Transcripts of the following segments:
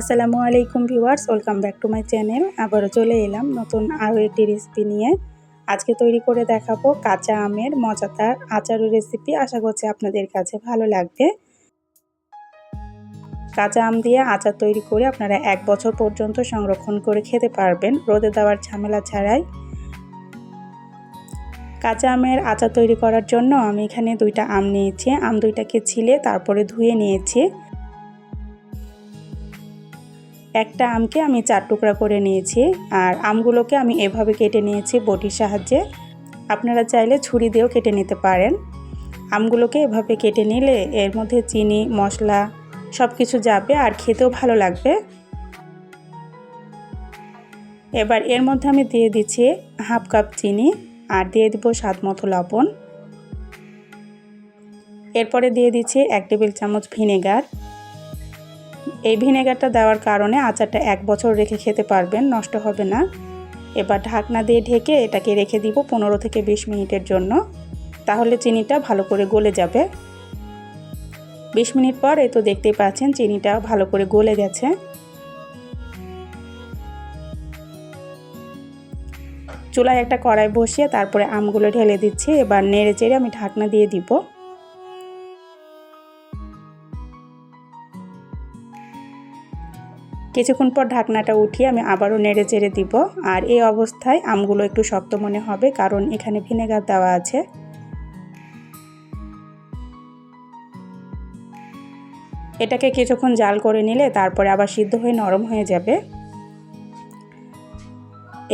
আসসালামু আলাইকুম viewers, welcome back to my channel. আবারও চলে এলাম নতুন আরও একটি রেসিপি নিয়ে। আজকে তৈরি করে দেখাবো কাঁচা আমের মজাদার আচারের রেসিপি। আশা করছি আপনাদের কাছে ভালো লাগবে। কাঁচা আম দিয়ে আচার তৈরি করে আপনারা এক বছর পর্যন্ত সংরক্ষণ করে খেতে পারবেন, রোদে দেওয়ার ঝামেলা ছাড়াই। কাঁচা আমের আচার তৈরি করার জন্য আমি এখানে দুইটা আম নিয়েছি। আম দুইটাকে ছিলে, তারপরে ধুয়ে নিয়েছি। একটা আমকে আমি চার টুকরা করে নিয়েছি আর আমগুলোকে আমি এভাবে কেটে নিয়েছি বটির সাহায্যে। আপনারা চাইলে ছুরি দিয়েও কেটে নিতে পারেন। আমগুলোকে এভাবে কেটে নিলে এর মধ্যে চিনি, মশলা সব কিছু যাবে আর খেতেও ভালো লাগবে। এবার এর মধ্যে আমি দিয়ে দিচ্ছি হাফ কাপ চিনি আর দিয়ে দিব স্বাদ মতো লবণ। এরপরে দিয়ে দিচ্ছি এক টেবিল চামচ ভিনেগার। এই ভিনেগারটা দেওয়ার কারণে আচারটা এক বছর রেখে খেতে পারবেন, নষ্ট হবে না। এবার ঢাকনা দিয়ে ঢেকে এটাকে রেখে দিব পনেরো থেকে বিশ মিনিটের জন্য। তাহলে চিনিটা ভালো করে গলে যাবে। বিশ মিনিট পর এই তো দেখতেই পাচ্ছেন চিনিটা ভালো করে গলে গেছে। চুলায় একটা কড়াই বসিয়ে তারপরে আমগুলো ঢেলে দিচ্ছি। এবার নেড়ে চেড়ে আমি ঢাকনা দিয়ে দিব। কিছুক্ষণ পর ঢাকনাটা উঠিয়ে আমি আবারও নেড়ে চেড়ে দিব। আর এই অবস্থায় আমগুলো একটু শক্ত মনে হবে, কারণ এখানে ভিনেগার দেওয়া আছে। এটাকে কিছুক্ষণ জাল করে নিলে তারপরে আবার সিদ্ধ হয়ে নরম হয়ে যাবে।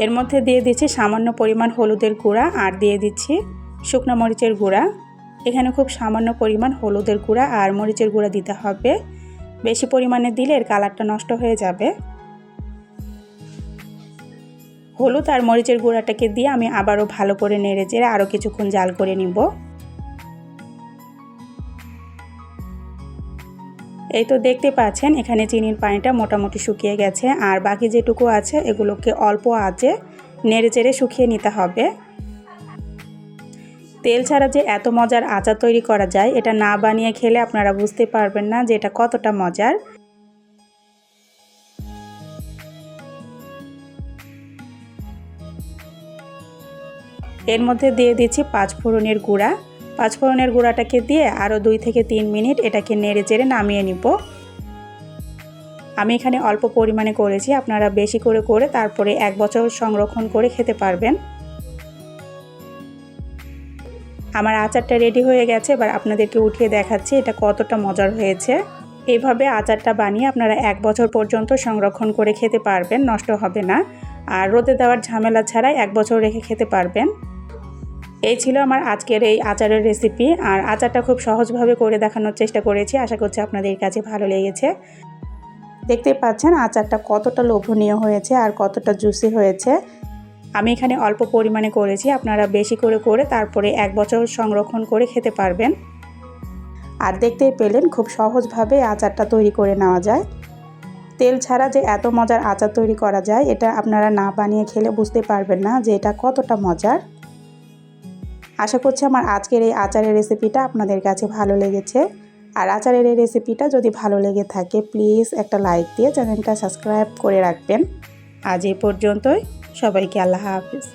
এর মধ্যে দিয়ে দিচ্ছি সামান্য পরিমাণ হলুদের গুঁড়া আর দিয়ে দিচ্ছি শুকনো মরিচের গুঁড়া। এখানে খুব সামান্য পরিমাণ হলুদের গুঁড়া আর মরিচের গুঁড়া দিতে হবে। বেশি পরিমাণে দিলে এর কালারটা নষ্ট হয়ে যাবে। হলুদ আর মরিচের গুঁড়াটাকে দিয়ে আমি আবারও ভালো করে নেড়ে চেড়ে আরও কিছুক্ষণ জাল করে নিব। এই তো দেখতে পাচ্ছেন, এখানে চিনির পানিটা মোটামুটি শুকিয়ে গেছে। আর বাকি যেটুকু আছে, এগুলোকে অল্প আঁচে নেড়ে চেড়ে শুকিয়ে নিতে হবে। তেল ছাড়া যে এত মজার আচার তৈরি করা যায়, এটা না বানিয়ে খেলে আপনারা বুঝতে পারবেন না যে এটা কতটা মজার। এর মধ্যে দিয়ে দিচ্ছি পাঁচ ফোড়নের গুঁড়া। পাঁচ ফোড়নের গুঁড়াটাকে দিয়ে আরও দুই থেকে তিন মিনিট এটাকে নেড়ে চেড়ে নামিয়ে নিব। আমি এখানে অল্প পরিমাণে করেছি, আপনারা বেশি করে করে তারপরে এক বছর সংরক্ষণ করে খেতে পারবেন। আমার আচারটা রেডি হয়ে গেছে, এবার আপনাদেরকে উঠিয়ে দেখাচ্ছি এটা কতটা মজার হয়েছে। এইভাবে আচারটা বানিয়ে আপনারা এক বছর পর্যন্ত সংরক্ষণ করে খেতে পারবেন, নষ্ট হবে না। আর রোদে দেওয়ার ঝামেলা ছাড়াই এক বছর রেখে খেতে পারবেন। এই ছিল আমার আজকের এই আচারের রেসিপি আর আচারটা খুব সহজভাবে করে দেখানোর চেষ্টা করেছি, আশা করছি আপনাদের কাছে ভালো লেগেছে। দেখতে পাচ্ছেন আচারটা কতটা লোভনীয় হয়েছে আর কতটা জুসি হয়েছে। আমি এখানে অল্প পরিমাণে করেছি, আপনারা বেশি করে করে তারপরে এক বছর সংরক্ষণ করে খেতে পারবেন। আর দেখতেই পেলেন খুব সহজভাবে আচারটা তৈরি করে নেওয়া যায়। তেল ছাড়া যে এত মজার আচার তৈরি করা যায়, এটা আপনারা না বানিয়ে খেলে বুঝতে পারবেন না যে এটা কতটা মজার। আশা করছি আমার আজকের এই আচারের রেসিপিটা আপনাদের কাছে ভালো লেগেছে। আর আচারের এই রেসিপিটা যদি ভালো লেগে থাকে, প্লিজ একটা লাইক দিয়ে চ্যানেলটা সাবস্ক্রাইব করে রাখবেন। আজ এই পর্যন্তই। সবাইকে আল্লাহ হাফিজ।